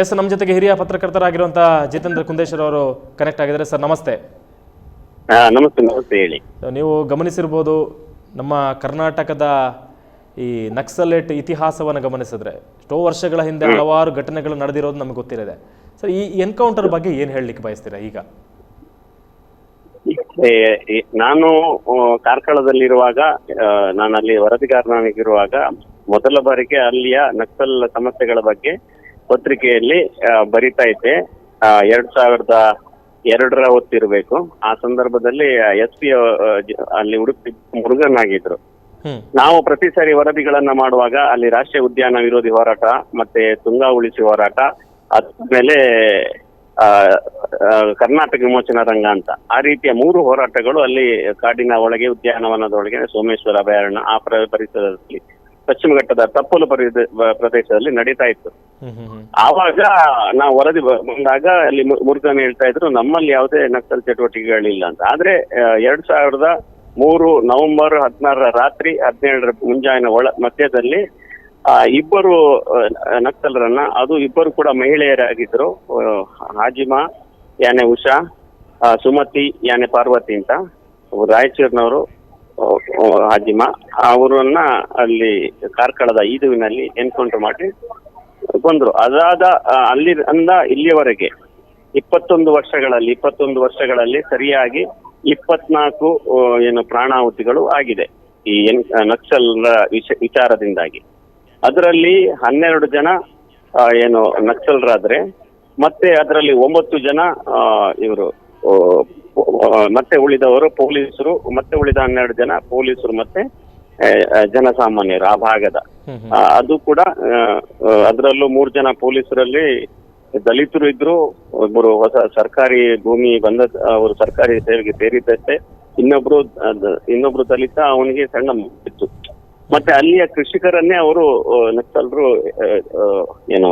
S ನಮ್ಮ ಜೊತೆಗೆ ಹಿರಿಯ ಪತ್ರಕರ್ತರಾಗಿರುವಂತಹ ಜಿತೇಂದ್ರ ಕುಂದೇಶ್ವರ ಅವರು ಕನೆಕ್ಟ್ ಆಗಿದ್ದಾರೆ. ಸರ್ ನಮಸ್ತೆ. ನಮಸ್ತೆ ನಮಸ್ತೆ ಹೇಳಿ. ನೀವು ಗಮನಿಸಿರ್ಬೋದು ನಮ್ಮ ಕರ್ನಾಟಕದ ಈ ನಕ್ಸಲೇಟ್ ಇತಿಹಾಸವನ್ನು ಗಮನಿಸಿದ್ರೆ ಎಷ್ಟೋ ವರ್ಷಗಳ ಹಿಂದೆ ಹಲವಾರು ಘಟನೆಗಳು ನಡೆದಿರೋದು ನಮಗೆ ಗೊತ್ತಿರದೆ. ಸರ್ ಈ ಎನ್ಕೌಂಟರ್ ಬಗ್ಗೆ ಏನು ಹೇಳಲಿಕ್ಕೆ ಬಯಸ್ತೀರಾ ಈಗ? ನಾನು ಕಾರ್ಕಳದಲ್ಲಿರುವಾಗ ನಾನು ಅಲ್ಲಿ ವರದಿಗಾರನಾಗಿರುವಾಗ ಮೊದಲ ಬಾರಿಗೆ ಅಲ್ಲಿಯ ನಕ್ಸಲ್ ಸಮಸ್ಯೆಗಳ ಬಗ್ಗೆ ಪತ್ರಿಕೆಯಲ್ಲಿ ಬರಿತಾ ಇದ್ದೆ. ಆ, ಎರಡ್ ಸಾವಿರದ ಎರಡರ ಹೊತ್ತಿರ್ಬೇಕು. ಆ ಸಂದರ್ಭದಲ್ಲಿ ಎಸ್ ಪಿ ಅಲ್ಲಿ ಉಡುಪಿ ಮುರುಗನ್ ಆಗಿದ್ರು. ನಾವು ಪ್ರತಿ ಸಾರಿ ವರದಿಗಳನ್ನ ಮಾಡುವಾಗ ಅಲ್ಲಿ ರಾಷ್ಟ್ರೀಯ ಉದ್ಯಾನ ವಿರೋಧಿ ಹೋರಾಟ ಮತ್ತೆ ತುಂಗಾ ಉಳಿಸಿ ಹೋರಾಟ ಅದಾದ್ಮೇಲೆ ಕರ್ನಾಟಕ ವಿಮೋಚನಾ ರಂಗ ಅಂತ. ಆ ರೀತಿಯ ಮೂರು ಹೋರಾಟಗಳು ಅಲ್ಲಿ ಕಾಡಿನ ಒಳಗೆ ಉದ್ಯಾನವನದೊಳಗೆ ಸೋಮೇಶ್ವರ ಅಭಯಾರಣ್ಯ ಆ ಪ್ರ- ಪರಿಸರದಲ್ಲಿ ಪಶ್ಚಿಮ ಘಟ್ಟದ ತಪ್ಪಲು ಪ್ರದೇಶದಲ್ಲಿ ನಡೀತಾ ಇತ್ತು. ಆವಾಗ ನಾವು ವರದಿ ಬಂದಾಗ ಅಲ್ಲಿ ಮು- ಮುರುಗನ್ ಹೇಳ್ತಾ ಇದ್ರು ನಮ್ಮಲ್ಲಿ ಯಾವುದೇ ನಕ್ಸಲ್ ಚಟುವಟಿಕೆಗಳಿಲ್ಲ ಅಂತ. ಆದ್ರೆ ಎರಡ್ ಸಾವಿರದ ಮೂರು ನವೆಂಬರ್ ಹದಿನಾರರ ರಾತ್ರಿ ಹದಿನೇಳರ ಮುಂಜಾನೆ ಒಳ ಮಧ್ಯದಲ್ಲಿ ಆ, ಇಬ್ಬರು ನಕ್ಸಲರನ್ನ ಅದು ಇಬ್ಬರು ಕೂಡ ಮಹಿಳೆಯರಾಗಿದ್ರು. ಹಾಜಿಮಾ ಯಾನೆ ಉಷಾ ಸುಮತಿ ಯಾನೆ ಪಾರ್ವತಿ ಅಂತ. ರಾಯಚೂರ್ನವರು ಹಾಜಿಮಾ ಅವರನ್ನ ಅಲ್ಲಿ ಕಾರ್ಕಳದ ಈದುವಿನಲ್ಲಿ ಎನ್ಕೌಂಟರ್ ಮಾಡಿ ಬಂದ್ರು. ಅದಾದ ಅಲ್ಲಿ ಅಂದ ಇಲ್ಲಿಯವರೆಗೆ ಇಪ್ಪತ್ತೊಂದು ವರ್ಷಗಳಲ್ಲಿ ಇಪ್ಪತ್ತೊಂದು ವರ್ಷಗಳಲ್ಲಿ ಸರಿಯಾಗಿ ಇಪ್ಪತ್ನಾಲ್ಕು ಏನು ಪ್ರಾಣಾಹುತಿಗಳು ಆಗಿದೆ ಈ ಎನ್ ನಕ್ಸಲ್ ವಿಚಾರದಿಂದಾಗಿ. ಅದರಲ್ಲಿ ಹನ್ನೆರಡು ಜನ ಏನು ನಕ್ಸಲ್ರಾದ್ರೆ, ಮತ್ತೆ ಅದರಲ್ಲಿ ಒಂಬತ್ತು ಜನ ಇವರು ಮತ್ತೆ ಉಳಿದವರು ಪೊಲೀಸರು ಮತ್ತೆ ಉಳಿದ ಹನ್ನೆರಡು ಜನ ಪೊಲೀಸರು ಮತ್ತೆ ಜನಸಾಮಾನ್ಯರು ಆ ಭಾಗದ. ಅದು ಕೂಡ ಅದರಲ್ಲೂ ಮೂರು ಜನ ಪೊಲೀಸರಲ್ಲಿ ದಲಿತರು ಇದ್ರು ಒಬ್ಬರು ಹೊಸ ಸರ್ಕಾರಿ ಭೂಮಿ ಬಂದ ಅವರು ಸರ್ಕಾರಿ ಸೇವೆಗೆ ಸೇರಿದ್ದಷ್ಟೇ ಇನ್ನೊಬ್ರು ಇನ್ನೊಬ್ರು ದಲಿತ ಅವನಿಗೆ ಸಣ್ಣ ಇತ್ತು. ಮತ್ತೆ ಅಲ್ಲಿಯ ಕೃಷಿಕರನ್ನೇ ಅವರು ನಕ್ಸಲ್ರು ಏನು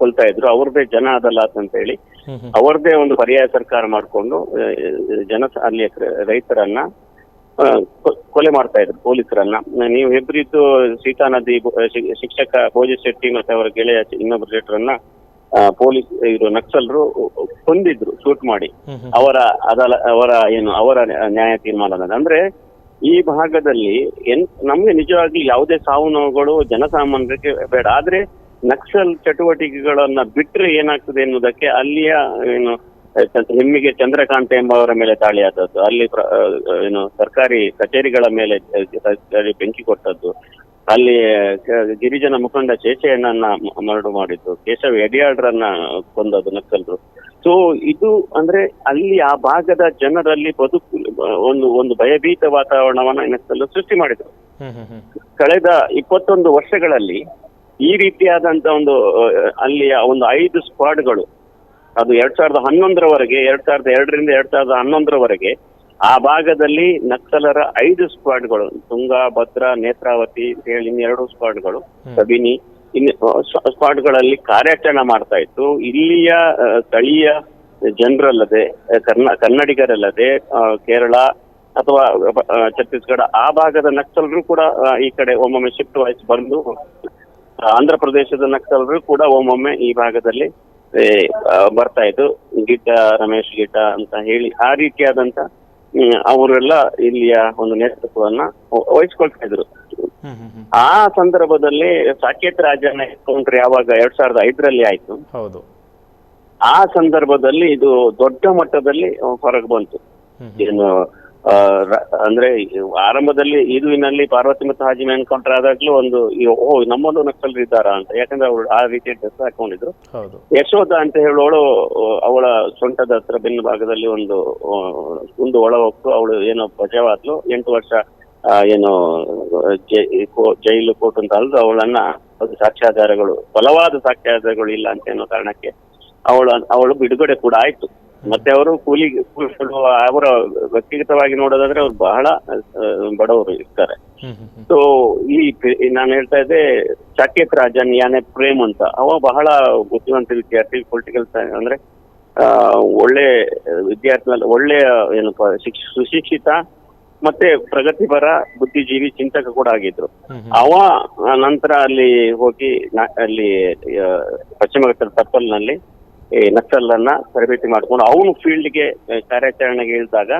ಕೊಲ್ತಾ ಇದ್ರು. ಅವ್ರದ್ದೇ ಜನ ಅದಲ್ಲ ಅಂತ ಹೇಳಿ ಅವರದೇ ಒಂದು ಪರ್ಯಾಯ ಸರ್ಕಾರ ಮಾಡಿಕೊಂಡು ಜನ ಅಲ್ಲಿ ರೈತರನ್ನ ಕೊಲೆ ಮಾಡ್ತಾ ಇದ್ರು ಪೊಲೀಸರನ್ನ. ನೀವು ಹೆಬ್ರಿದ್ದು ಸೀತಾ ನದಿ ಶಿಕ್ಷಕ ಭೋಜ ಶೆಟ್ಟಿ ಮತ್ತೆ ಅವರ ಗೆಳೆಯ ಇನ್ನೊಬ್ಬರು ಲೇಟರನ್ನ ಪೊಲೀಸ್ ಇವರು ನಕ್ಸಲರು ಹೊಂದಿದ್ರು ಶೂಟ್ ಮಾಡಿ. ಅವರ ಅದಲ ಅವರ ಏನು ಅವರ ನ್ಯಾಯ ತೀರ್ಮಾನ ಅಂದ್ರೆ ಈ ಭಾಗದಲ್ಲಿ ಎನ್ ನಮ್ಗೆ ನಿಜವಾಗಿ ಯಾವುದೇ ಸಾವು ನೋವುಗಳು ಜನಸಾಮಾನ್ಯರಿಗೆ ಬೇಡ. ಆದ್ರೆ ನಕ್ಸಲ್ ಚಟುವಟಿಕೆಗಳನ್ನ ಬಿಟ್ರೆ ಏನಾಗ್ತದೆ ಎನ್ನುವುದಕ್ಕೆ ಅಲ್ಲಿಯ ಏನು ಹೆಮ್ಮಿಗೆ ಚಂದ್ರಕಾಂತ ಎಂಬವರ ಮೇಲೆ ದಾಳಿ ಆದದ್ದು. ಅಲ್ಲಿ ಏನು ಸರ್ಕಾರಿ ಕಚೇರಿಗಳ ಮೇಲೆ ಬೆಂಕಿ ಕೊಟ್ಟದ್ದು. ಅಲ್ಲಿ ಗಿರಿಜನ ಮುಖಂಡ ಚೇಚೆಯಣ್ಣನ ಮರಡು ಮಾಡಿದ್ದು. ಕೇಶವ್ ಎಡಿಯಾಡ್ರನ್ನ ಕೊಂದದ್ದು ನಕ್ಸಲರು. ಸೊ ಇದು ಅಂದ್ರೆ ಅಲ್ಲಿ ಆ ಭಾಗದ ಜನರಲ್ಲಿ ಬದುಕು ಒಂದು ಒಂದು ಭಯಭೀತ ವಾತಾವರಣವನ್ನ ನಕ್ಸಲ್ ಸೃಷ್ಟಿ ಮಾಡಿದ್ರು. ಕಳೆದ ಇಪ್ಪತ್ತೊಂದು ವರ್ಷಗಳಲ್ಲಿ ಈ ರೀತಿಯಾದಂತ ಒಂದು ಅಲ್ಲಿಯ ಒಂದು ಐದು ಸ್ಕ್ವಾಡ್ಗಳು ಅದು ಎರಡ್ ಸಾವಿರದ ಹನ್ನೊಂದರವರೆಗೆ ಎರಡ್ ಸಾವಿರದ ಎರಡರಿಂದ ಎರಡ್ ಸಾವಿರದ ಹನ್ನೊಂದರವರೆಗೆ ಆ ಭಾಗದಲ್ಲಿ ನಕ್ಸಲರ ಐದು ಸ್ಕ್ವಾಡ್ಗಳು ತುಂಗಾ ಭದ್ರಾ ನೇತ್ರಾವತಿ ಹೇಳಿ ಇನ್ನೆರಡು ಸ್ಕ್ವಾಡ್ಗಳು ಕಬಿನಿ ಇನ್ ಸ್ಕ್ವಾಡ್ಗಳಲ್ಲಿ ಕಾರ್ಯಾಚರಣೆ ಮಾಡ್ತಾ ಇತ್ತು. ಇಲ್ಲಿಯ ಸ್ಥಳೀಯ ಜನರಲ್ಲದೆ ಕರ್ನಾ ಕನ್ನಡಿಗರಲ್ಲದೆ ಕೇರಳ ಅಥವಾ ಛತ್ತೀಸ್ಗಢ ಆ ಭಾಗದ ನಕ್ಸಲರು ಕೂಡ ಈ ಕಡೆ ಒಮ್ಮೊಮ್ಮೆ ಶಿಫ್ಟ್ ವಾಯ್ಸ್ ಬಂದು ಆಂಧ್ರ ಪ್ರದೇಶದ ನಕ್ಸಲರು ಕೂಡ ಒಮ್ಮೊಮ್ಮೆ ಈ ಭಾಗದಲ್ಲಿ ಬರ್ತಾ ಇದ್ದು ಗಿಡ್ಡ ರಮೇಶ್ ಗಿಡ್ಡ ಅಂತ ಹೇಳಿ ಆ ರೀತಿಯಾದಂತ ಅವರೆಲ್ಲ ಇಲ್ಲಿಯ ಒಂದು ನೇತೃತ್ವವನ್ನ ವಹಿಸ್ಕೊಳ್ತಾ ಇದ್ರು. ಆ ಸಂದರ್ಭದಲ್ಲಿ ಸಾಕೇತ್ ರಾಜನ ಎನ್ಕೌಂಟರ್ ಯಾವಾಗ ಎರಡ್ ಸಾವಿರದ ಐದರಲ್ಲಿ ಆಯ್ತು. ಹೌದು. ಆ ಸಂದರ್ಭದಲ್ಲಿ ಇದು ದೊಡ್ಡ ಮಟ್ಟದಲ್ಲಿ ಹೊರಗೆ ಬಂತು. ಏನು ಅಂದ್ರೆ ಆರಂಭದಲ್ಲಿ ಇದುವಿನಲ್ಲಿ ಪಾರ್ವತಿ ಮತ್ತು ಹಾಜಿಮ ಎನ್ಕೌಂಟರ್ ಆದಾಗ್ಲೂ ಒಂದು ಓ ನಮ್ಮೊಂದು ನಕ್ಸಲರು ಇದ್ದಾರಾ ಅಂತ. ಯಾಕಂದ್ರೆ ಅವಳು ಆ ರೀತಿಯ ಡ್ರೆಸ್ ಹಾಕೊಂಡಿದ್ರು. ಯಶೋಧ ಅಂತ ಹೇಳೋಳು ಅವಳ ಸೊಂಟದ ಹತ್ರ ಬೆನ್ನು ಭಾಗದಲ್ಲಿ ಒಂದು ಒಂದು ಒಳ ಹೊಕ್ಕು ಅವಳು ಏನೋ ಬಚಾವಾದ್ಲು ಎಂಟು ವರ್ಷ ಆ, ಏನು ಜೈಲು ಕೋರ್ಟ್ ಅಂತ ಅಲ್ದು ಅವಳನ್ನ ಅದು ಸಾಕ್ಷ್ಯಾಧಾರಗಳು ಬಲವಾದ ಸಾಕ್ಷ್ಯಾಧಾರಗಳು ಇಲ್ಲ ಅಂತ ಅನ್ನೋ ಕಾರಣಕ್ಕೆ ಅವಳ ಅವಳು ಬಿಡುಗಡೆ ಕೂಡ ಆಯ್ತು. ಮತ್ತೆ ಅವರು ಕೂಲಿ ಕೂಲಿ ಕೊಡುವ ಅವರ ವ್ಯಕ್ತಿಗತವಾಗಿ ನೋಡೋದಾದ್ರೆ ಅವ್ರು ಬಹಳ ಬಡವರು ಇರ್ತಾರೆ. ಸೊ ಈ ನಾನು ಹೇಳ್ತಾ ಇದ್ದೆ ಸಾಕೇತ್ ರಾಜನ್ ಯಾನೆ ಪ್ರೇಮ್ ಅಂತ. ಅವ ಬಹಳ ಬುದ್ಧಿವಂತ ವಿದ್ಯಾರ್ಥಿ ಪೊಲಿಟಿಕಲ್ ಅಂದ್ರೆ ಆ, ಒಳ್ಳೆ ವಿದ್ಯಾರ್ಥಿ ಒಳ್ಳೆಯ ಏನಪ್ಪ ಶಿಕ್ಷ ಸುಶಿಕ್ಷಿತ ಮತ್ತೆ ಪ್ರಗತಿಪರ ಬುದ್ಧಿಜೀವಿ ಚಿಂತಕ ಕೂಡ ಆಗಿದ್ರು. ಅವ ನಂತರ ಅಲ್ಲಿ ಹೋಗಿ ಅಲ್ಲಿ ಪಶ್ಚಿಮ ಘಟ್ಟದ ತಪ್ಪಲ್ನಲ್ಲಿ ನಕ್ಸಲ್ ಅನ್ನ ತರಬೇತಿ ಮಾಡ್ಕೊಂಡು ಅವನು ಫೀಲ್ಡ್ಗೆ ಕಾರ್ಯಾಚರಣೆಗೆ ಇಳಿದಾಗ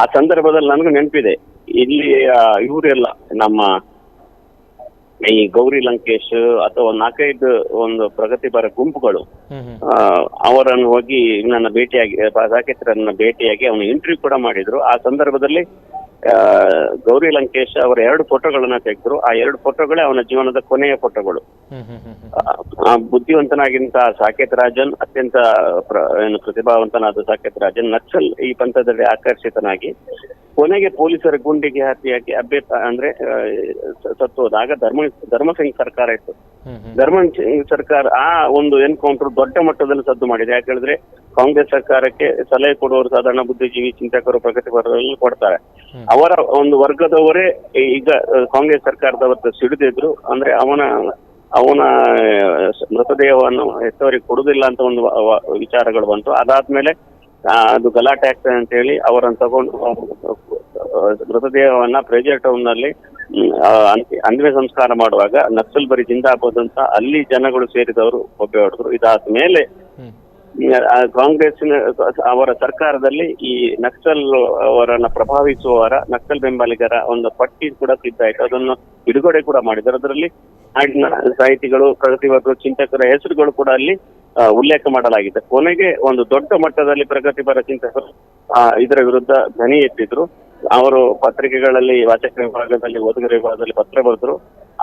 ಆ ಸಂದರ್ಭದಲ್ಲಿ ನನಗೂ ನೆನಪಿದೆ. ಇಲ್ಲಿ ಇವರೆಲ್ಲ ನಮ್ಮ ಈ ಗೌರಿ ಲಂಕೇಶ್ ಅಥವಾ ನಾಲ್ಕೈದು ಒಂದು ಪ್ರಗತಿಪರ ಗುಂಪುಗಳು ಅವರನ್ನು ಹೋಗಿ ನನ್ನ ಭೇಟಿಯಾಗಿ ಸಾಕೇತರನ್ನ ಭೇಟಿಯಾಗಿ ಅವನು ಇಂಟರ್ವ್ಯೂ ಕೂಡ ಮಾಡಿದ್ರು. ಆ ಸಂದರ್ಭದಲ್ಲಿ ಗೌರಿ ಲಂಕೇಶ್ ಅವರ ಎರಡು ಫೋಟೋಗಳನ್ನ ತೆಗೆದ್ರು. ಆ ಎರಡು ಫೋಟೋಗಳೇ ಅವನ ಜೀವನದ ಕೊನೆಯ ಫೋಟೋಗಳು. ಬುದ್ಧಿವಂತನಾಗಿಂತ ಸಾಕೇತ್ ರಾಜನ್ ಅತ್ಯಂತ ಏನು ಪ್ರತಿಭಾವಂತನಾದ ಸಾಕೇತ್ ರಾಜನ್ ನಕ್ಸಲ್ ಈ ಪಂಥದಲ್ಲಿ ಆಕರ್ಷಿತನಾಗಿ ಕೊನೆಗೆ ಪೊಲೀಸರ ಗುಂಡಿಗೆ ಹತ್ಯೆಯಾಗಿ ಅಭ್ಯರ್ಥ ಅಂದ್ರೆ ಸತ್ತು ಹೋದಾಗ ಧರ್ಮ ಧರ್ಮಸಿಂಗ್ ಸರ್ಕಾರ ಇತ್ತು. ಧರ್ಮ ಸಿಂಗ್ ಸರ್ಕಾರ ಆ ಒಂದು ಎನ್ಕೌಂಟರ್ ದೊಡ್ಡ ಮಟ್ಟದಲ್ಲಿ ಸದ್ದು ಮಾಡಿದೆ. ಯಾಕೆ ಹೇಳಿದ್ರೆ ಕಾಂಗ್ರೆಸ್ ಸರ್ಕಾರಕ್ಕೆ ಸಲಹೆ ಕೊಡುವವರು ಸಾಧಾರಣ ಬುದ್ಧಿಜೀವಿ ಚಿಂತಕರು ಪ್ರಗತಿಪರರಲ್ಲಿ ಕೊಡ್ತಾರೆ. ಅವರ ಒಂದು ವರ್ಗದವರೇ ಈಗ ಕಾಂಗ್ರೆಸ್ ಸರ್ಕಾರದವತ್ತು ಸಿಡಿದಿದ್ರು. ಅಂದ್ರೆ ಅವನ ಅವನ ಮೃತದೇಹವನ್ನು ಹೆತ್ತವರಿಗೆ ಕೊಡುದಿಲ್ಲ ಅಂತ ಒಂದು ವಿಚಾರಗಳು ಬಂತು. ಅದಾದ್ಮೇಲೆ ಅದು ಗಲಾಟೆ ಆಗ್ತದೆ ಅಂತ ಹೇಳಿ ಅವರನ್ನು ತಗೊಂಡು ಮೃತದೇಹವನ್ನ ಪ್ರೆಜರ್ ಟೌನ್ನಲ್ಲಿ ಅಂತಿಮ ಸಂಸ್ಕಾರ ಮಾಡುವಾಗ ನಕ್ಸಲ್ ಬರಿ ಜಿಂದಾಬಾದ್ ಅಂತ ಅಲ್ಲಿ ಜನಗಳು ಸೇರಿದವರು ಒಬ್ಬೆ ಹೊಡೆದ್ರು ಇದಾದ ಮೇಲೆ ಕಾಂಗ್ರೆಸ್ಸಿನ, ಅವರ ಸರ್ಕಾರದಲ್ಲಿ ಈ ನಕ್ಸಲ್ ಅವರನ್ನ ಪ್ರಭಾವಿಸುವವರ, ನಕ್ಸಲ್ ಬೆಂಬಲಿಗರ ಒಂದು ಪಟ್ಟಿ ಕೂಡ ಸಿದ್ಧಾಯ್ತು ಅದನ್ನು ಬಿಡುಗಡೆ ಕೂಡ ಮಾಡಿದ್ದಾರೆ ಅದರಲ್ಲಿ ಸಾಹಿತಿಗಳು ಪ್ರಗತಿಪರರು ಚಿಂತಕರ ಹೆಸರುಗಳು ಕೂಡ ಅಲ್ಲಿ ಉಲ್ಲೇಖ ಮಾಡಲಾಗಿದೆ. ಕೊನೆಗೆ ಒಂದು ದೊಡ್ಡ ಮಟ್ಟದಲ್ಲಿ ಪ್ರಗತಿಪರ ಚಿಂತಕರು ಇದರ ವಿರುದ್ಧ ಧ್ವನಿ ಎತ್ತಿದ್ರು. ಅವರು ಪತ್ರಿಕೆಗಳಲ್ಲಿ ವಾಚಕ ವಿಭಾಗದಲ್ಲಿ, ಓದುಗರ ವಿಭಾಗದಲ್ಲಿ ಪತ್ರ ಬರೆದ್ರು.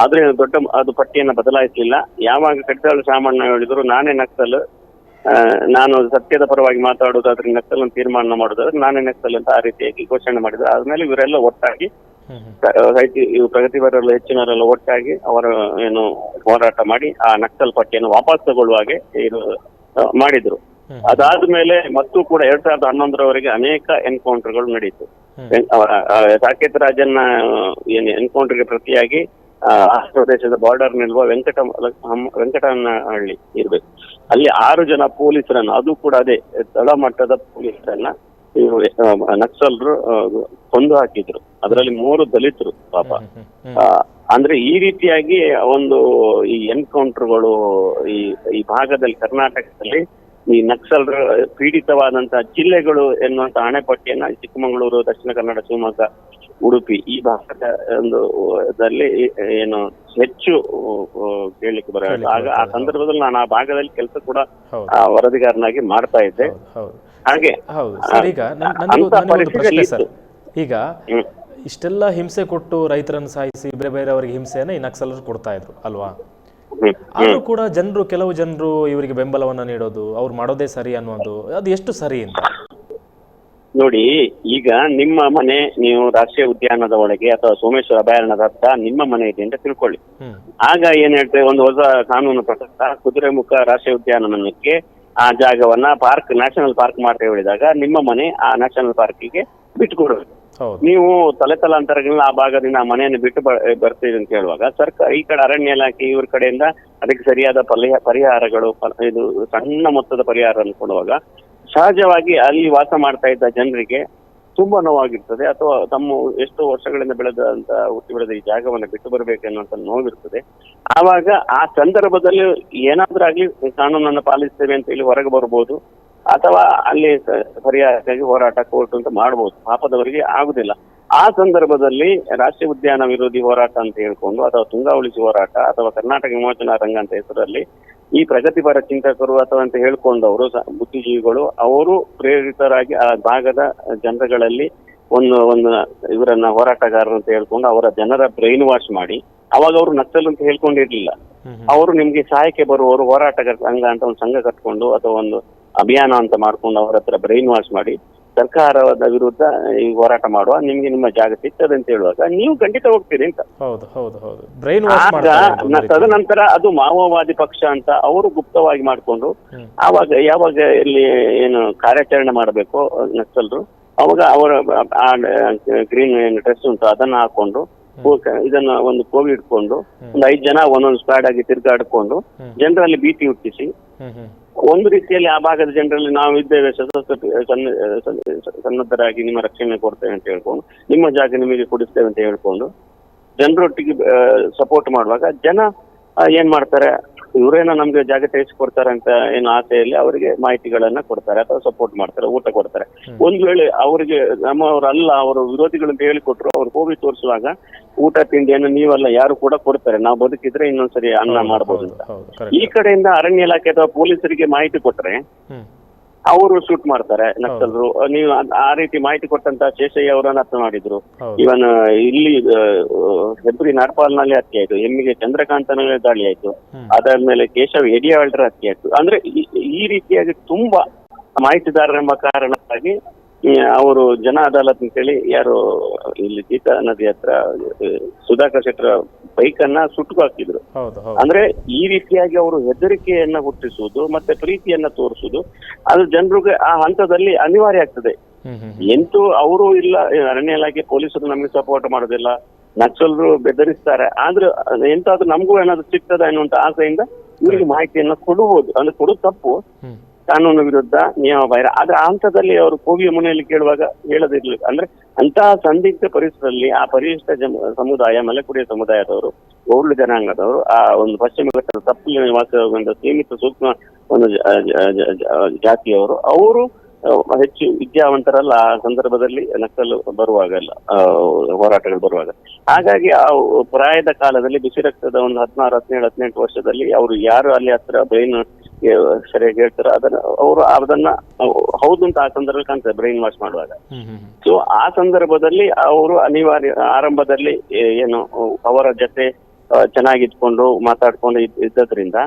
ಆದ್ರೆ ದೊಡ್ಡ, ಅದು ಪಟ್ಟಿಯನ್ನ ಬದಲಾಯಿಸಲಿಲ್ಲ. ಯಾವಾಗ ಕಡಿತಾಳು ಶಾಮಣ್ಣ ಹೇಳಿದ್ರು, ನಾನೇ ನಕ್ಸಲ್ ನಾನು ಸತ್ಯದ ಪರವಾಗಿ ಮಾತಾಡುವುದಾದ್ರೆ ನಕ್ಸಲ್ ಅಂತ ತೀರ್ಮಾನ ಮಾಡುದಾದ್ರೆ ನಾನೇ ನಕ್ಸಲ್ ಅಂತ ಆ ರೀತಿಯಾಗಿ ಘೋಷಣೆ ಮಾಡಿದ್ರು. ಆದ್ಮೇಲೆ ಇವರೆಲ್ಲ ಒಟ್ಟಾಗಿ ಹ್ಮ್ ಪ್ರಗತಿ ಇವು ಪ್ರಗತಿಪರರೆಲ್ಲ ಹೆಚ್ಚಿನವರೆಲ್ಲ ಒಟ್ಟಾಗಿ ಅವರ ಏನು ಹೋರಾಟ ಮಾಡಿ ಆ ನಕ್ಸಲ್ ಪಟ್ಟಿಯನ್ನು ವಾಪಸ್ ತಗೊಳ್ಳುವ ಹಾಗೆ ಇದು ಮಾಡಿದ್ರು. ಅದಾದ್ಮೇಲೆ ಮತ್ತು ಕೂಡ ಎರಡ್ ಸಾವಿರದ ಹನ್ನೊಂದರವರೆಗೆ ಅನೇಕ ಎನ್ಕೌಂಟರ್ಗಳು ನಡೀತು ಸಾಕೇತ್ ರಾಜನ್ನ ಏನು ಎನ್ಕೌಂಟರ್ಗೆ ಪ್ರತಿಯಾಗಿ ಆ, ಆಂಧ್ರ ಪ್ರದೇಶದ ಬಾರ್ಡರ್ ನಿಲ್ವ ವೆಂಕಟ ಹಮ್- ವೆಂಕಟನಹಳ್ಳಿ ಇರ್ಬೇಕು. ಅಲ್ಲಿ ಆರು ಜನ ಪೊಲೀಸರನ್ನ ಅದು ಕೂಡ ಅದೇ ತಳಮಟ್ಟದ ಪೊಲೀಸರನ್ನ ನಕ್ಸಲರು ಕೊಂದು ಹಾಕಿದ್ರು. ಅದರಲ್ಲಿ ಮೂರು ದಲಿತರು ಪಾಪ. ಅಂದ್ರೆ ಈ ರೀತಿಯಾಗಿ ಒಂದು ಈ ಎನ್ಕೌಂಟರ್ಗಳು ಈ ಈ ಭಾಗದಲ್ಲಿ ಕರ್ನಾಟಕದಲ್ಲಿ ಈ ನಕ್ಸಲ್ ಪೀಡಿತವಾದಂತಹ ಜಿಲ್ಲೆಗಳು ಎನ್ನುವಂತ ಹಣೆಪಟ್ಟಿಯನ್ನ ಚಿಕ್ಕಮಗಳೂರು ದಕ್ಷಿಣ ಕನ್ನಡ ಶಿವಮೊಗ್ಗ ಉಡುಪಿ ಈ ಭಾಗದ ಒಂದು ಏನು ಹೆಚ್ಚು ಕೇಳಲಿಕ್ಕೆ ಬರ ಆಗ ಆ ಸಂದರ್ಭದಲ್ಲಿ ನಾನು ಆ ಭಾಗದಲ್ಲಿ ಕೆಲಸ ಕೂಡ ವರದಿಗಾರನಾಗಿ ಮಾಡ್ತಾ ಇದ್ದೆ. ಹಾಗೆ ಈಗ ಇಷ್ಟೆಲ್ಲ ಹಿಂಸೆ ಕೊಟ್ಟು ರೈತರನ್ನು ಸಾಯಿಸಿ ಬೇರೆ ಬೇರೆಯವರಿಗೆ ಹಿಂಸೆಯನ್ನ ಈ ನಕ್ಸಲರು ಕೊಡ್ತಾ ಇದ್ರು ಅಲ್ವಾ? ಆದ್ರೂ ಕೂಡ ಜನರು ಕೆಲವು ಜನರು ಇವರಿಗೆ ಬೆಂಬಲವನ್ನ ನೀಡೋದು ಅವ್ರು ಮಾಡೋದೇ ಸರಿ ಅನ್ನೋದು ಅದು ಎಷ್ಟು ಸರಿ ಅಂತ? ನೋಡಿ ಈಗ ನಿಮ್ಮ ಮನೆ ನೀವು ರಾಷ್ಟ್ರೀಯ ಉದ್ಯಾನದ ಒಳಗೆ ಅಥವಾ ಸೋಮೇಶ್ವರ ಅಭಯಾರಣ್ಯದ ಹತ್ತ ನಿಮ್ಮ ಮನೆ ಇದೆ ಅಂತ ತಿಳ್ಕೊಳ್ಳಿ. ಆಗ ಏನ್ ಹೇಳ್ತೇವೆ ಒಂದು ಹೊಸ ಕಾನೂನು ಪ್ರಕಾರ ಕುದುರೆಮುಖ ರಾಷ್ಟ್ರೀಯ ಉದ್ಯಾನವನಕ್ಕೆ ಆ ಜಾಗವನ್ನ ಪಾರ್ಕ್ ನ್ಯಾಷನಲ್ ಪಾರ್ಕ್ ಮಾಡ್ತೇವೆ ಹೇಳಿದಾಗ ನಿಮ್ಮ ಮನೆ ಆ ನ್ಯಾಷನಲ್ ಪಾರ್ಕಿಗೆ ಬಿಟ್ಟುಕೊಡ್ಬೇಕು ನೀವು ತಲೆ ತಲಾಂತರಗಳನ್ನ ಆ ಭಾಗದಿಂದ ಆ ಮನೆಯನ್ನು ಬಿಟ್ಟು ಬರ್ತೀವಿ ಅಂತ ಹೇಳುವಾಗ ಸರ್ಕಾರ ಈ ಕಡೆ ಅರಣ್ಯ ಇಲಾಖೆ ಇವ್ರ ಕಡೆಯಿಂದ ಅದಕ್ಕೆ ಸರಿಯಾದ ಪರಿಹ- ಪರಿಹಾರಗಳು ಇದು ಸಣ್ಣ ಮೊತ್ತದ ಪರಿಹಾರ ಕೊಡುವಾಗ ಸಹಜವಾಗಿ ಅಲ್ಲಿ ವಾಸ ಮಾಡ್ತಾ ಇದ್ದ ಜನರಿಗೆ ತುಂಬಾ ನೋವಾಗಿರ್ತದೆ. ಅಥವಾ ತಮ್ಮ ಎಷ್ಟು ವರ್ಷಗಳಿಂದ ಬೆಳೆದಂತ, ಹುಟ್ಟಿ ಬೆಳೆದ ಈ ಜಾಗವನ್ನು ಬಿಟ್ಟು ಬರಬೇಕೆನ್ನುವಂತ ನೋವಿರ್ತದೆ. ಆವಾಗ ಆ ಸಂದರ್ಭದಲ್ಲಿ ಏನಾದ್ರೂ ಆಗ್ಲಿ, ಕಾನೂನನ್ನು ಪಾಲಿಸ್ತೇವೆ ಅಂತ ಹೇಳಿ ಹೊರಗೆ ಬರ್ಬೋದು. ಅಥವಾ ಅಲ್ಲಿ ಸರಿಯಾಗಿ ಹೋರಾಟ ಕೋರ್ಟ್ ಅಂತ ಮಾಡ್ಬೋದು. ಪಾಪದವರಿಗೆ ಆಗುದಿಲ್ಲ. ಆ ಸಂದರ್ಭದಲ್ಲಿ ರಾಷ್ಟ್ರೀಯ ಉದ್ಯಾನ ವಿರೋಧಿ ಹೋರಾಟ ಅಂತ ಹೇಳ್ಕೊಂಡು ಅಥವಾ ತುಂಗಾ ಉಳಿಸಿ ಹೋರಾಟ ಅಥವಾ ಕರ್ನಾಟಕ ವಿಮೋಚನಾ ರಂಗ ಅಂತ ಹೆಸರಲ್ಲಿ ಈ ಪ್ರಗತಿಪರ ಚಿಂತಕರು ಅಥವಾ ಅಂತ ಹೇಳ್ಕೊಂಡವರು ಬುದ್ಧಿಜೀವಿಗಳು ಅವರು ಪ್ರೇರಿತರಾಗಿ ಆ ಭಾಗದ ಜನರುಗಳಲ್ಲಿ ಒಂದು ಒಂದು ಇವರನ್ನ ಹೋರಾಟಗಾರರು ಅಂತ ಹೇಳ್ಕೊಂಡು ಅವರ ಜನರ ಬ್ರೈನ್ ವಾಶ್ ಮಾಡಿ ಅವಾಗ ಅವರು ನಕ್ಸಲ್ ಅಂತ ಹೇಳ್ಕೊಂಡಿರ್ಲಿಲ್ಲ. ಅವರು ನಿಮ್ಗೆ ಸಹಾಯಕ್ಕೆ ಬರುವವರು ಹೋರಾಟಗಾರ ಸಂಘ ಅಂತ ಒಂದು ಸಂಘ ಕಟ್ಕೊಂಡು ಅಥವಾ ಒಂದು ಅಭಿಯಾನ ಅಂತ ಮಾಡ್ಕೊಂಡು ಅವರ ಹತ್ರ ಬ್ರೈನ್ ವಾಶ್ ಮಾಡಿ ಸರ್ಕಾರದ ವಿರುದ್ಧ ಈ ಹೋರಾಟ ಮಾಡುವ ನಿಮ್ಗೆ ನಿಮ್ಮ ಜಾಗ ಸಿಗ್ತದೆ ಅಂತ ಹೇಳುವಾಗ ನೀವು ಖಂಡಿತ ಹೋಗ್ತೀರಿ ಅಂತ. ಹೌದು ಹೌದು ಹೌದು. ಬ್ರೈನ್ ವಾಶ್ ಆಗ ತದನಂತರ ಅದು ಮಾವೋವಾದಿ ಪಕ್ಷ ಅಂತ ಅವರು ಗುಪ್ತವಾಗಿ ಮಾಡಿಕೊಂಡು. ಆವಾಗ ಯಾವಾಗ ಇಲ್ಲಿ ಏನು ಕಾರ್ಯಾಚರಣೆ ಮಾಡಬೇಕು ನಕ್ಸಲ್ರು ಅವಾಗ ಅವರ ಗ್ರೀನ್ ಏನು ಡ್ರೆಸ್ ಉಂಟು ಅದನ್ನ ಹಾಕೊಂಡು ಇದನ್ನ ಒಂದು ಕೋವಿಡ್ ಇಟ್ಕೊಂಡು ಒಂದು ಐದು ಜನ ಒಂದೊಂದು ಸ್ಕ್ವಾಡ್ ಆಗಿ ತಿರ್ಗಾಡ್ಕೊಂಡು. ಜನರಲ್ಲಿ ಭೀತಿ ಹುಟ್ಟಿಸಿ ಒಂದು ರೀತಿಯಲ್ಲಿ ಆ ಭಾಗದ ಜನರಲ್ಲಿ ನಾವು ಇದ್ದೇವೆ ಸನ್ನದ್ಧರಾಗಿ ನಿಮ್ಮ ರಕ್ಷಣೆ ಕೊಡ್ತೇವೆ ಅಂತ ಹೇಳ್ಕೊಂಡು, ನಿಮ್ಮ ಜಾಗ ನಿಮಗೆ ಕೊಡಿಸ್ತೇವೆ ಅಂತ ಹೇಳ್ಕೊಂಡು, ಜನರೊಟ್ಟಿಗೆ ಸಪೋರ್ಟ್ ಮಾಡುವಾಗ ಜನ ಏನ್ ಮಾಡ್ತಾರೆ? ಇವರೇನೋ ನಮ್ಗೆ ಜಾಗ ಅಂತ ಏನು ಆಸೆಯಲ್ಲಿ ಅವರಿಗೆ ಮಾಹಿತಿಗಳನ್ನ ಕೊಡ್ತಾರೆ ಅಥವಾ ಸಪೋರ್ಟ್ ಮಾಡ್ತಾರೆ ಊಟ ಕೊಡ್ತಾರೆ. ಒಂದ್ ವೇಳೆ ಅವರಿಗೆ ನಮ್ಮವರಲ್ಲ ಅವರು ವಿರೋಧಿಗಳು ಅಂತ ಹೇಳಿಕೊಟ್ರು ಅವ್ರು ಹೋಗಿ ತೋರಿಸುವಾಗ ಊಟ ತಿಂಡಿಯನ್ನು ನೀವಲ್ಲ ಯಾರು ಕೂಡ ಕೊಡ್ತಾರೆ. ನಾವು ಬದುಕಿದ್ರೆ ಇನ್ನೊಂದ್ಸರಿ ಅನ್ನ ಮಾಡಬಹುದು ಅಂತ. ಈ ಕಡೆಯಿಂದ ಅರಣ್ಯ ಇಲಾಖೆ ಅಥವಾ ಪೊಲೀಸರಿಗೆ ಮಾಹಿತಿ ಕೊಟ್ರೆ ಅವರು ಶೂಟ್ ಮಾಡ್ತಾರೆ ನಕ್ಸಲ್ರು. ನೀವು ಅದ್- ಆ ರೀತಿ ಮಾಹಿತಿ ಕೊಟ್ಟಂತ ಶೇಷಯ್ಯ ಅವರನ್ನ ಹತ್ಯೆ ಮಾಡಿದ್ರು. ಹೌದು. ಇವನ್ ಇಲ್ಲಿ ಹೆಬ್ರಿ ನಾಡ್ಪಾಲ್ನಲ್ಲಿ ಹತ್ಯೆ ಆಯ್ತು. ಎಮ್ಮಿಗೆ ಚಂದ್ರಕಾಂತನ ದಾಳಿ ಆಯ್ತು. ಹ್ಮ್. ಅದಾದ್ಮೇಲೆ ಕೇಶವ್ ಯಡಿಯಾಳ್ರ ಹತ್ಯೆ ಆಯ್ತು. ಅಂದ್ರೆ ಈ- ಈ ರೀತಿಯಾಗಿ ತುಂಬಾ ಮಾಹಿತಿದಾರರೆಂಬ ಕಾರಣಕ್ಕಾಗಿ ಅವರು ಜನ ಅದಾಲತ್ ಅಂತೇಳಿ ಯಾರು ಇಲ್ಲಿ ಗೀತಾ ನದಿ ಹತ್ರ ಸುಧಾಕರ್ ಶೆಟ್ಟರ ಬೈಕ್ ಅನ್ನ ಸುಟ್ಟು ಹಾಕಿದ್ರು ಅಂದ್ರೆ ಈ ರೀತಿಯಾಗಿ ಅವರು ಹೆದರಿಕೆಯನ್ನ ಹುಟ್ಟಿಸುವುದು ಮತ್ತೆ ಪ್ರೀತಿಯನ್ನ ತೋರಿಸುವುದು ಅದು ಜನರಿಗೆ ಆ ಹಂತದಲ್ಲಿ ಅನಿವಾರ್ಯ ಆಗ್ತದೆ. ಎಂತು ಅವರು ಇಲ್ಲ ಅರಣ್ಯ ಇಲಾಖೆ ಪೊಲೀಸರು ನಮಗೆ ಸಪೋರ್ಟ್ ಮಾಡೋದಿಲ್ಲ ನಕ್ಸಲರು ಬೆದರಿಸ್ತಾರೆ ಆದ್ರೆ ಎಂತಾದ್ರೂ ನಮಗೂ ಏನಾದ್ರು ಸಿಗ್ತದ ಅನ್ನುವಂತ ಆಸೆಯಿಂದ ಇವರಿಗೆ ಮಾಹಿತಿಯನ್ನ ಕೊಡಬಹುದು ಅಂದ್ರೆ ಕೊಡೋದು ತಪ್ಪು. ಕಾನೂನು ವಿರುದ್ಧ ನಿಯಮ ಬಾಹಿರ. ಆದ್ರೆ ಆ ಹಂತದಲ್ಲಿ ಅವರು ಕೋವಿಯ ಮನೆಯಲ್ಲಿ ಕೇಳುವಾಗ ಹೇಳದಿರ್ಲಿಲ್ಲ ಅಂದ್ರೆ ಅಂತಹ ಸಂದಿಗ್ಧ ಪರಿಸರದಲ್ಲಿ ಆ ಪರಿಶಿಷ್ಟ ಸಮುದಾಯ, ಮಲೆಕುಡಿಯ ಸಮುದಾಯದವರು ಗೌಡ್ಲು ಜನಾಂಗದವರು, ಆ ಒಂದು ಪಶ್ಚಿಮ ಘಟ್ಟದ ತಪ್ಪಲಿನ ನಿವಾಸಗೊಂಡ ಸೀಮಿತ ಸೂಕ್ಷ್ಮ ಒಂದು ಜಾತಿಯವರು, ಅವರು ಹೆಚ್ಚು ವಿದ್ಯಾವಂತರಲ್ಲ, ಆ ಸಂದರ್ಭದಲ್ಲಿ ನಕ್ಸಲ್ ಬರುವಾಗಲ್ಲ ಹೋರಾಟಗಳು ಬರುವಾಗ. ಹಾಗಾಗಿ ಆ ಪ್ರಾಯದ ಕಾಲದಲ್ಲಿ ಬಿಸಿ ರಕ್ತದ ಒಂದು ಹದಿನಾರು, ಹದಿನೇಳು, ಹದಿನೆಂಟು ವರ್ಷದಲ್ಲಿ ಅವರು ಯಾರು ಅಲ್ಲಿ ಹತ್ರ ಬ್ರೈನ್ ಸರಿಯಾಗಿ ಹೇಳ್ತಾರೆ ಅದನ್ನ ಅವರು ಅದನ್ನ ಹೌದು ಅಂತ ಆ ಸಂದರ್ಭದಲ್ಲಿ ಕಾಣ್ತಾರೆ ಬ್ರೈನ್ ವಾಶ್ ಮಾಡುವಾಗ. ಸೊ ಆ ಸಂದರ್ಭದಲ್ಲಿ ಅವರು ಅನಿವಾರ್ಯ ಆರಂಭದಲ್ಲಿ ಏನು ಅವರ ಜೊತೆ ಚೆನ್ನಾಗಿ ಚೆನ್ನಾಗಿದ್ಕೊಂಡು ಮಾತಾಡ್ಕೊಂಡು ಇದ್- ಇದ್ದದ್ರಿಂದ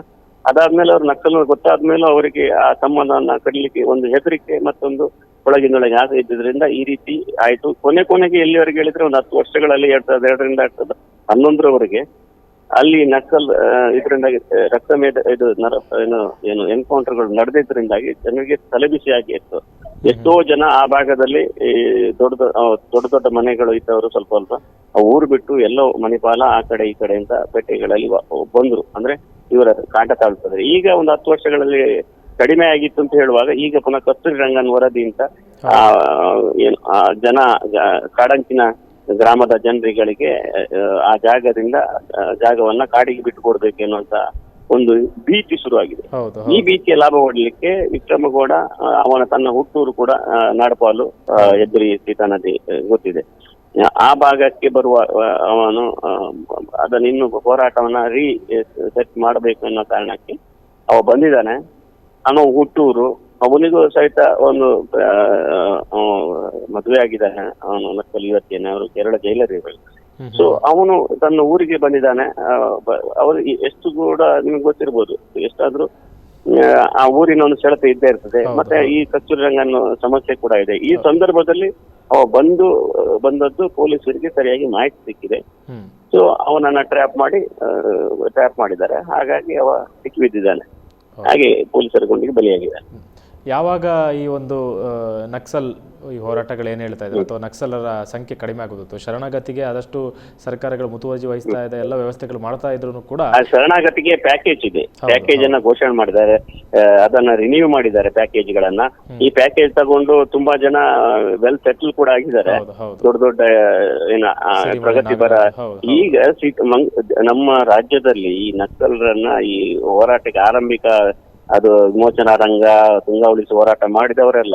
ಅದಾದ್ಮೇಲೆ ಅವ್ರ ನಕ್ಸಲ್ ಗೊತ್ತಾದ್ಮೇಲೆ ಅವರಿಗೆ ಆ ಸಂಬಂಧವನ್ನ ಕಡಲಿಕ್ಕೆ ಒಂದು ಹೆದರಿಕೆ ಮತ್ತೊಂದು ಒಳಗಿನೊಳಗೆ ಆಸೆ ಇದ್ದಿದ್ರಿಂದ ಈ ರೀತಿ ಆಯ್ತು. ಕೊನೆ ಕೊನೆಗೆ ಎಲ್ಲಿವರೆಗೆ ಹೇಳಿದ್ರೆ ಒಂದು ಹತ್ತು ವರ್ಷಗಳಲ್ಲಿ ಎರಡ್ ಸಾವಿರದ ಎರಡರಿಂದ ಎರಡ್ ಸಾವಿರದ ಹನ್ನೊಂದರವರೆಗೆ ಅಲ್ಲಿ ನಕ್ಸಲ್ ಇದರಿಂದಾಗಿ ರಕ್ತ ಮೇಡ ಇದು ನರ ಏನು ಏನು ಎನ್ಕೌಂಟರ್ಗಳು ನಡೆದಿದ್ದರಿಂದಾಗಿ ಜನರಿಗೆ ತಲೆಬಿಸಿಯಾಗಿ ಇತ್ತು ಎಷ್ಟೋ ಜನ ಆ ಭಾಗದಲ್ಲಿ ಈ ದೊಡ್ಡ ದೊಡ್ಡ ದೊಡ್ಡ ಮನೆಗಳು ಇದ್ದವರು ಸ್ವಲ್ಪ ಸ್ವಲ್ಪ ಆ ಊರು ಬಿಟ್ಟು ಎಲ್ಲೋ ಮಣಿಪಾಲ ಆ ಕಡೆ ಈ ಕಡೆ ಅಂತ ಪೇಟೆಗಳಲ್ಲಿ ಬಂದ್ರು. ಅಂದ್ರೆ ಇವರ ಕಾಟ ತಾಳ್ತದೆ ಈಗ ಒಂದು ಹತ್ತು ವರ್ಷಗಳಲ್ಲಿ ಕಡಿಮೆ ಆಗಿತ್ತು ಅಂತ ಹೇಳುವಾಗ ಈಗ ಪುನಃ ಕಸ್ತೂರಿ ರಂಗನ್ ವರದಿಯಿಂದ ಏನು ಆ ಜನ ಕಾಡಂಚಿನ ಗ್ರಾಮದ ಜನರಿಗಳಿಗೆ ಆ ಜಾಗದಿಂದ ಜಾಗವನ್ನ ಕಾಡಿಗೆ ಬಿಟ್ಟು ಕೊಡ್ಬೇಕು ಎನ್ನುವಂತ ಒಂದು ಭೀತಿ ಶುರುವಾಗಿದೆ. ಈ ಭೀತಿಯ ಲಾಭ ಹೊಡಲಿಕ್ಕೆ ವಿಕ್ರಮಗೌಡ ಅವನ ತನ್ನ ಹುಟ್ಟೂರು ಕೂಡ ನಾಡಪಾಲು ಎದುರಿ ಸೀತಾ ನದಿ ಗೊತ್ತಿದೆ. ಆ ಭಾಗಕ್ಕೆ ಬರುವ ಅವನು ಅದನ್ನ ಇನ್ನು ಹೋರಾಟವನ್ನ ರೀ ಸೆಟ್ ಮಾಡಬೇಕು ಅನ್ನೋ ಕಾರಣಕ್ಕೆ ಅವ ಬಂದಿದ್ದಾನೆ. ಅವನು ಹುಟ್ಟೂರು ಅವನಿಗೂ ಸಹಿತ ಒಂದು ಮದುವೆ ಆಗಿದ್ದಾನೆ. ಅವನು ನಕ್ಕಲ್ ಯುವತಿಯನ್ನ. ಅವರು ಕೇರಳ ಜೈಲರ್ ಇರಬೇಕು ಹ್ಮ್ ಸೊ ಅವನು ತನ್ನ ಊರಿಗೆ ಬಂದಿದ್ದಾನೆ. ಅವರು ಎಷ್ಟು ಕೂಡ ನಿಮ್ಗೆ ಗೊತ್ತಿರ್ಬೋದು. ಎಷ್ಟಾದ್ರೂ ಆ, ಊರಿನ ಒಂದು ಸೆಳೆತ ಇದ್ದೇ ಇರ್ತದೆ. ಮತ್ತೆ ಈ ಕಸ್ತೂರಿ ರಂಗನ ಸಮಸ್ಯೆ ಕೂಡ ಇದೆ. ಈ ಸಂದರ್ಭದಲ್ಲಿ ಅವ ಬಂದು ಬಂದದ್ದು ಪೊಲೀಸರಿಗೆ ಸರಿಯಾಗಿ ಮಾಹಿತಿ ಸಿಕ್ಕಿದೆ. ಸೊ ಅವನನ್ನ ಟ್ರ್ಯಾಪ್ ಮಾಡಿ ಟ್ರ್ಯಾಪ್ ಮಾಡಿದ್ದಾರೆ. ಹಾಗಾಗಿ ಅವ ಸಿಕ್ಕಿ ಬಿದ್ದಿದ್ದಾನೆ ಹಾಗೆ ಪೊಲೀಸರ ಗುಂಡಿಗೆ ಬಲಿಯಾಗಿದ್ದಾನೆ. ಯಾವಾಗ ಈ ಒಂದು ನಕ್ಸಲ್ ಈ ಹೋರಾಟಗಳು ಏನು ಹೇಳ್ತಾ ಇದ್ದಾರೆ ಅಥವಾ ನಕ್ಸಲರ ಸಂಖ್ಯೆ ಕಡಿಮೆ ಆಗುತ್ತೋ ಶರಣಾಗತಿಗೆ ಆದಷ್ಟು ಸರ್ಕಾರಗಳು ಮುತುವರ್ಜಿ ವಹಿಸ್ತಾ ಇದೆ ಎಲ್ಲ ವ್ಯವಸ್ಥೆಗಳು ಮಾಡ್ತಾ ಇದ್ರು ಕೂಡ ಶರಣಾಗತಿಗೆ ಪ್ಯಾಕೇಜ್ ಇದೆ. ಪ್ಯಾಕೇಜ್ ಅನ್ನ ಘೋಷಣೆ ಮಾಡಿದ್ದಾರೆ. ಅದನ್ನ ರಿನ್ಯೂ ಮಾಡಿದ್ದಾರೆ ಪ್ಯಾಕೇಜ್ ಗಳನ್ನ ಈ ಪ್ಯಾಕೇಜ್ ತಗೊಂಡು ತುಂಬಾ ಜನ ವೆಲ್ ಸೆಟಲ್ ಕೂಡ ಆಗಿದ್ದಾರೆ. ದೊಡ್ಡ ದೊಡ್ಡ ಏನ ಆ, ಪ್ರಗತಿ ಬರ. ನಾಗರಾಜ್, ಹೌದು, ಹೌದು. ಈಗ ನಮ್ಮ ರಾಜ್ಯದಲ್ಲಿ ಈ ನಕ್ಸಲರನ್ನ ಈ ಹೋರಾಟಕ್ಕೆ ಆರಂಭಿಕ ಅದು ವಿಮೋಚನಾ ರಂಗ ತುಂಗಾ ಉಳಿಸಿ ಹೋರಾಟ ಮಾಡಿದವರೆಲ್ಲ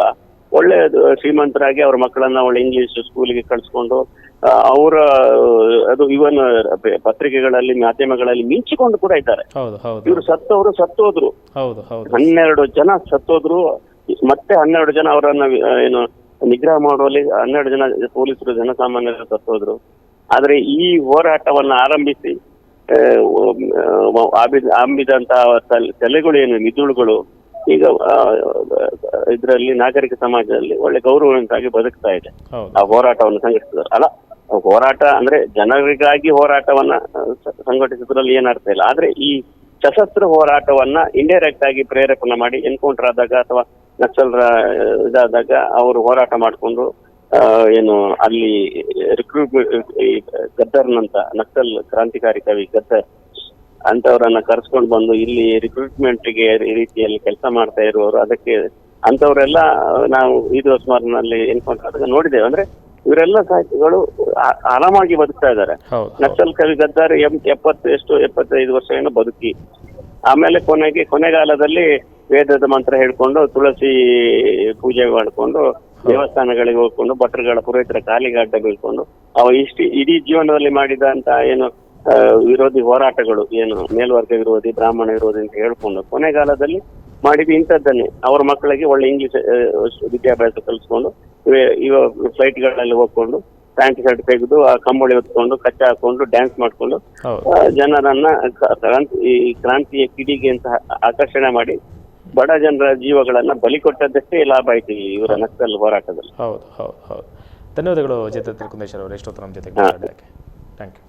ಒಳ್ಳೆದು ಶ್ರೀಮಂತರಾಗಿ ಅವ್ರ ಮಕ್ಕಳನ್ನ ಒಳ್ಳೆ ಇಂಗ್ಲಿಷ್ ಸ್ಕೂಲಿಗೆ ಕಳಿಸ್ಕೊಂಡು ಅವರ ಅದು ಇವನ್ ಪತ್ರಿಕೆಗಳಲ್ಲಿ ಮಾಧ್ಯಮಗಳಲ್ಲಿ ಮಿಂಚಿಕೊಂಡು ಕೂಡ ಇದ್ದಾರೆ. ಇವರು ಸತ್ತವರು ಸತ್ತೋದ್ರು. ಹನ್ನೆರಡು ಜನ ಸತ್ತೋದ್ರು. ಮತ್ತೆ ಹನ್ನೆರಡು ಜನ ಅವರನ್ನ ಏನು ನಿಗ್ರಹ ಮಾಡುವಲ್ಲಿ ಹನ್ನೆರಡು ಜನ ಪೊಲೀಸರು ಜನಸಾಮಾನ್ಯರು ಸತ್ತೋದ್ರು. ಆದ್ರೆ ಈ ಹೋರಾಟವನ್ನ ಆರಂಭಿಸಿ ತಲೆ- ತಲೆಗಳು ಏನು ಮಿದುಳುಗಳು ಈಗ ಇದರಲ್ಲಿ ನಾಗರಿಕ ಸಮಾಜದಲ್ಲಿ ಒಳ್ಳೆ ಗೌರವವಂತಾಗಿ ಬದುಕ್ತಾ ಇದೆ. ಆ ಹೋರಾಟವನ್ನು ಸಂಘಟಿಸಿದ್ರು. ಅಲ್ಲ ಹೋರಾಟ ಅಂದ್ರೆ ಜನರಿಗಾಗಿ ಹೋರಾಟವನ್ನ ಸಂಘಟಿಸಿದ್ರಲ್ಲಿ ಏನ್ ಅರ್ಥ ಇಲ್ಲ. ಆದ್ರೆ ಈ ಸಶಸ್ತ್ರ ಹೋರಾಟವನ್ನ ಇಂಡೈರೆಕ್ಟ್ ಆಗಿ ಪ್ರೇರೇಪಣೆ ಮಾಡಿ ಎನ್ಕೌಂಟರ್ ಆದಾಗ ಅಥವಾ ನಕ್ಸಲ್ರ ಇದಾದಾಗ ಅವರು ಹೋರಾಟ ಮಾಡಿಕೊಂಡು ಏನು ಅಲ್ಲಿ ರಿಕ್ರೂಟ್ಮೆಂಟ್ ಈ ಗದ್ದರ್ನಂತ ನಕ್ಸಲ್ ಕ್ರಾಂತಿಕಾರಿ ಕವಿ ಗದ್ದರ್ ಅಂತವರನ್ನ ಕರ್ಸ್ಕೊಂಡು ಬಂದು ಇಲ್ಲಿ ರಿಕ್ರೂಟ್ಮೆಂಟ್ಗೆ ಈ ರೀತಿಯಲ್ಲಿ ಕೆಲಸ ಮಾಡ್ತಾ ಇರುವವರು ಅದಕ್ಕೆ ಅಂತವರೆಲ್ಲ ನಾವು ಇದು ಸ್ಮರಣಲ್ಲಿ ಎನ್ಕೌಂಟರ್ ಆದಾಗ ನೋಡಿದ್ದೇವೆ. ಅಂದ್ರೆ ಇವರೆಲ್ಲ ಸಾಹಿತಿಗಳು ಆರಾಮಾಗಿ ಬದುಕ್ತಾ ಇದ್ದಾರೆ. ನಕ್ಸಲ್ ಕವಿ ಗದ್ದಾರ್ ಎಂ ಎಪ್ಪತ್ತು ಎಷ್ಟು ಎಪ್ಪತ್ತೈದು ವರ್ಷ ಏನೋ ಬದುಕಿ. ಆಮೇಲೆ ಕೊನೆಗೆ ಕೊನೆಗಾಲದಲ್ಲಿ ವೇದದ ಮಂತ್ರ ಹೇಳ್ಕೊಂಡು ತುಳಸಿ ಪೂಜೆ ಮಾಡ್ಕೊಂಡು ದೇವಸ್ಥಾನಗಳಿಗೆ ಹೋಗ್ಕೊಂಡು ಭಟ್ರುಗಳ ಪುರೋಹಿತರ ಕಾಲಿಗೆ ಅಡ್ಡ ಬೀಳ್ಕೊಂಡು ಅವ ಇಷ್ಟು ಇಡೀ ಜೀವನದಲ್ಲಿ ಮಾಡಿದಂತ ಏನು ವಿರೋಧಿ ಹೋರಾಟಗಳು ಏನು ಮೇಲ್ವರ್ಗ ವಿರೋಧಿ ಬ್ರಾಹ್ಮಣ ವಿರೋಧಿ ಅಂತ ಹೇಳ್ಕೊಂಡು ಕೊನೆಗಾಲದಲ್ಲಿ ಮಾಡಿದ ಇಂಥದ್ದನ್ನೇ. ಅವ್ರ ಮಕ್ಕಳಿಗೆ ಒಳ್ಳೆ ಇಂಗ್ಲಿಷ್ ವಿದ್ಯಾಭ್ಯಾಸ ಕಲಿಸ್ಕೊಂಡು ಇವ- ಫ್ಲೈಟ್ಗಳಲ್ಲಿ ಹೋಗ್ಕೊಂಡು ಪ್ಯಾಂಟ್ ಶರ್ಟ್ ತೆಗೆದು ಆ ಕಂಬಳಿ ಹೊತ್ಕೊಂಡು ಕಚ್ಚ ಹಾಕೊಂಡು ಡ್ಯಾನ್ಸ್ ಮಾಡ್ಕೊಂಡು ಜನರನ್ನ ಕ್ರಾಂತಿ ಈ ಕ್ರಾಂತಿಯ ಕಿಡಿಗೆ ಅಂತ ಆಕರ್ಷಣೆ ಮಾಡಿ ಬಡ ಜನರ ಜೀವಗಳನ್ನ ಬಲಿ ಕೊಟ್ಟದ್ದಷ್ಟೇ ಲಾಭ ಆಯ್ತು ಈ ಇವರ ನಕ್ಸಲ್ ಹೋರಾಟದಲ್ಲಿ. ಹೌದು ಹೌದು ಹೌದು. ಧನ್ಯವಾದಗಳು ಜಯತ ತಿರುಕುಂದೇಶ್ವರ ಅವರು ಎಷ್ಟೊತ್ತು ನಮ್ಮ ಜೊತೆ ಥ್ಯಾಂಕ್ ಯು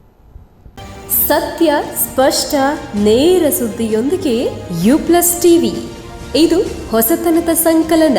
ಸತ್ಯ ಸ್ಪಷ್ಟ ನೇರ ಸುದ್ದಿಯೊಂದಿಗೆ ಯು ಪ್ಲಸ್ ಟಿವಿ ಇದು ಹೊಸತನದ ಸಂಕಲನ.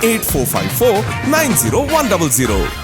98454 90100.